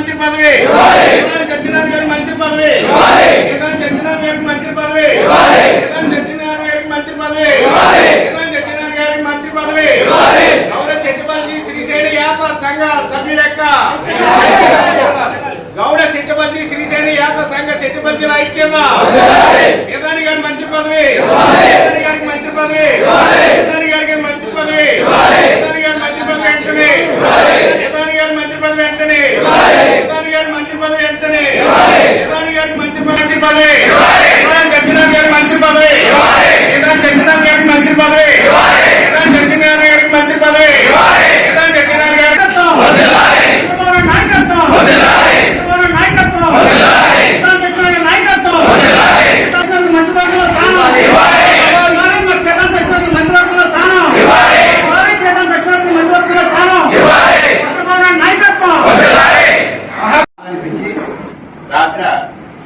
మంత్రి పదవి. సత్యనారాయణ గారికి మంత్రి పదవి. సత్యనారాయణ గారికి మంత్రి పదవి. సత్యనారాయణ గారికి మంత్రి పదవి. సత్యనారాయణ గారికి మంత్రి పదవి. గౌడ శెట్టిపల్లి శ్రీశైల యాత్ర సంఘ సభ్యుల యొక్క గౌడ శెట్టిపల్లి శ్రీశైల యాత్ర సంఘ శెట్టిపల్లి ఐక్యత. ప్రధాని గారి మంత్రి పదవి. ప్రధాని గారికి మంత్రి పదవి. ప్రధాని గారికి మంత్రి పదవి ప్రధాని గారి మంత్రి పదవి వెంటనే ప్రధాని గారి మంత్రి పదవి వెంటనే. ప్రధాని గారి మంత్రి పదవి వెంటనే. ప్రధాని గారి మంత్రి మంత్రి పదవి ప్రధాని సత్యనారాయణ గారి మంత్రి పదవి ప్రధాని సత్యనారాయణ గారికి మంత్రి పదవి ప్రధాని సత్యనారాయణ గారికి మంత్రి పదవి ప్రధాని సత్యనారాయణ గారి అనిపించి రాత్ర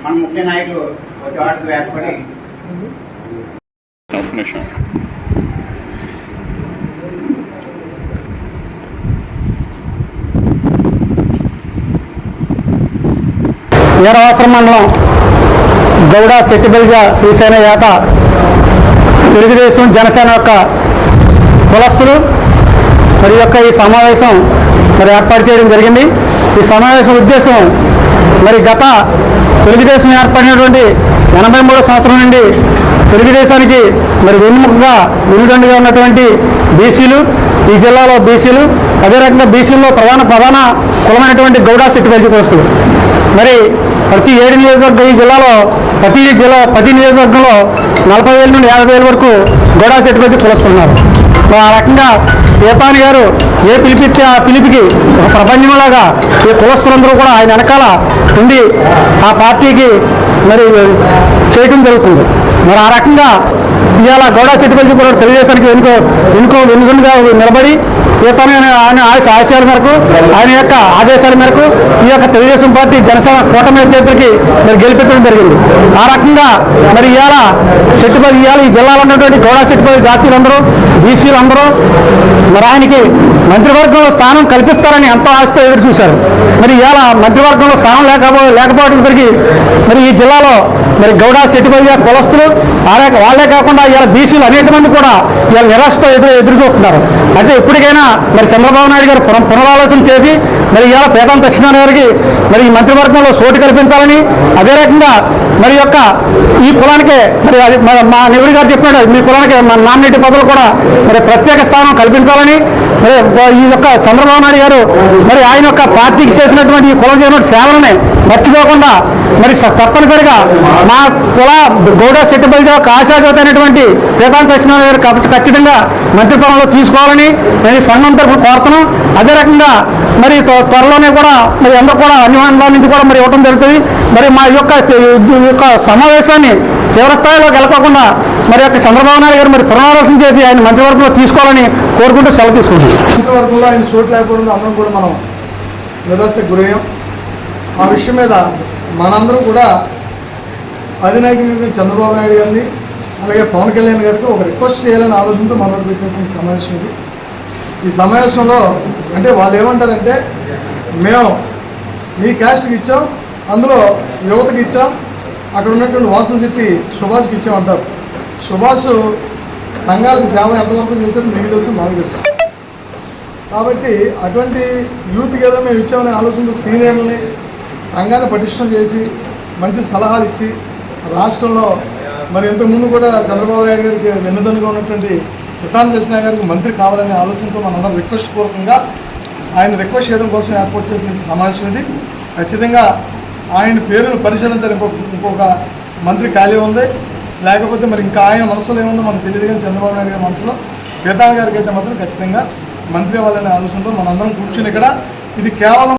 మన ముఖ్య నాయకులు ఒక ఏర్పడి వీరవాసరం మండలం గౌడ శెట్టిబలిజ శ్రీసేన యాత తెలుగుదేశం జనసేన యొక్క కులస్తులు మరి యొక్క ఈ సమావేశం మరి ఏర్పాటు చేయడం జరిగింది. ఈ సమావేశం ఉద్దేశం మరి గత తెలుగుదేశం ఏర్పడినటువంటి ఎనభై మూడో సంవత్సరం నుండి తెలుగుదేశానికి మరి వెన్నుముకగా వెన్నుదండుగా ఉన్నటువంటి బీసీలు ఈ జిల్లాలో బీసీలు అదే రకంగా బీసీల్లో ప్రధాన ప్రధాన కులమైనటువంటి గౌడా సిట్టు కులస్తులు మరి ప్రతి ఏడు నియోజకవర్గం ఈ జిల్లాలో ప్రతి జిల్లా ప్రతి నియోజకవర్గంలో నలభై వేల నుండి యాభై వేల వరకు గోడా చెట్టు పెట్టి కులుస్తున్నారు. మరి ఆ రకంగా ఏతాని గారు ఏ పిలిపిస్తే ఆ పిలిపికి ఒక ప్రపంచంలాగా ఈ కులస్తులందరూ కూడా ఆయన వెనకాల ఉండి ఆ పార్టీకి మరి చేయటం జరుగుతుంది. మరి ఆ రకంగా ఇవాళ గౌడ చెట్టుపల్లి కూడా తెలుగుదేశానికి ఎన్నుకో ఎన్నుకో వెనుకగా నిలబడి ఈతన ఆయన ఆశ ఆశయాల మేరకు ఆయన యొక్క ఆదేశాల మేరకు ఈ యొక్క తెలుగుదేశం పార్టీ జనసేన కూటమి అభ్యర్థులకి మరి గెలిపించడం జరిగింది. ఆ రకంగా మరి ఇవాళ చెట్టుపల్లి ఇవాళ ఈ జిల్లాలో ఉన్నటువంటి గౌడ చెట్టుపల్లి జాతీయులందరూ బీసీలు అందరూ మరి ఆయనకి మంత్రివర్గంలో స్థానం కల్పిస్తారని ఎంతో ఆశతో ఎదురు చూశారు. మరి ఇలా మంత్రివర్గంలో స్థానం లేకపో లేకపోవడానికి మరి ఈ జిల్లాలో మరి గౌడ చెట్టుపల్లి కులస్తులు వాళ్ళే వాళ్ళే కాకుండా ఇలా బీసీలు అనేక మంది కూడా ఇలా నిరాశతో ఎదురు ఎదురు చూస్తున్నారు. అయితే ఇప్పటికైనా మరి చంద్రబాబు నాయుడు గారు పునః పునరాలోచన చేసి మరి ఇవాళ పేదం సత్యనారాయణ గారికి మరి ఈ మంత్రివర్గంలో చోటు కల్పించాలని అదే రకంగా మరి యొక్క ఈ కులానికే మరి అది మా- మా నెవరి గారు చెప్పినాడు మీ కులానికి మా నామినేటి పదవులు కూడా మరి ప్రత్యేక స్థానం కల్పించాలని మరి ఈ యొక్క చంద్రబాబు నాయుడు గారు మరి ఆయన యొక్క పార్టీకి చేసినటువంటి ఈ కులం చేసినటువంటి సేవలని మర్చిపోకుండా మరి స- తప్పనిసరిగా మా కుల గౌడ సెట్టుబడి యొక్క ఆశాజ్యోతి అనేటువంటి పేదాంత సత్యనారాయణ గారు ఖచ్చితంగా మంత్రి పదంలో తీసుకోవాలని నేను సంఘం తరఫున కోరుతున్నాం. అదే రకంగా మరి త్వరలోనే కూడా మరి అందరూ కూడా అన్ని మండలాల నుంచి కూడా మరి ఇవ్వడం జరుగుతుంది. మరి మా యొక్క యొక్క సమావేశాన్ని తీవ్రస్థాయిలో గెలపకుండా మరి యొక్క చంద్రబాబు నాయుడు గారు మరి పునరాలోచన చేసి ఆయన మంత్రివర్గంలో తీసుకోవాలని కోరుకుంటూ సెలవు తీసుకుంటున్నాం. మంత్రివర్గంలో ఆయన చోటు లేకపోవడం అందరం కూడా మనం నిరాశకు గురయ్యాం. ఆ విషయం మీద మనందరం కూడా అధినాయకుడు చంద్రబాబు నాయుడు గారిని అలాగే పవన్ కళ్యాణ్ గారికి ఒక రిక్వెస్ట్ చేయాలని ఆలోచనతో మనం పెట్టినటువంటి సమావేశం ఇది. ఈ సమావేశంలో అంటే వాళ్ళు ఏమంటారంటే మేము మీ క్యాస్ట్కి ఇచ్చాం అందులో యువతకి ఇచ్చాం అక్కడ ఉన్నటువంటి వాసన శెట్టి సుభాష్కి ఇచ్చామంటారు సుభాష్ సంఘాలకు సేవ ఎంతవరకు చేశారో మీకు తెలుసు మాకు తెలుసు. కాబట్టి అటువంటి యూత్కి ఏదో మేము ఇచ్చామనే ఆలోచనతో సీనియర్లని సంఘాన్ని పటిష్టం చేసి మంచి సలహాలు ఇచ్చి రాష్ట్రంలో మరి ఇంతకుముందు కూడా చంద్రబాబు నాయుడు గారికి వెన్నుదన్నుగా ఉన్నటువంటి విధాన సత్యనారాయణ గారికి మంత్రి కావాలనే ఆలోచనతో మనందరం రిక్వెస్ట్ పూర్వకంగా ఆయన రిక్వెస్ట్ చేయడం కోసం ఏర్పాటు చేసిన సమావేశం ఇది. ఖచ్చితంగా ఆయన పేరును పరిశీలించాలి ఇంకొక ఇంకొక మంత్రి ఖాళీ ఉంది. లేకపోతే మరి ఇంకా ఆయన మనసులో ఏముందో మనకు తెలియదు కానీ చంద్రబాబు నాయుడు గారి మనసులో వేదాన్ గారికి అయితే మాత్రం ఖచ్చితంగా మంత్రి అవ్వాలనే ఆలోచనతో మనందరం కూర్చుని ఇక్కడ. ఇది కేవలం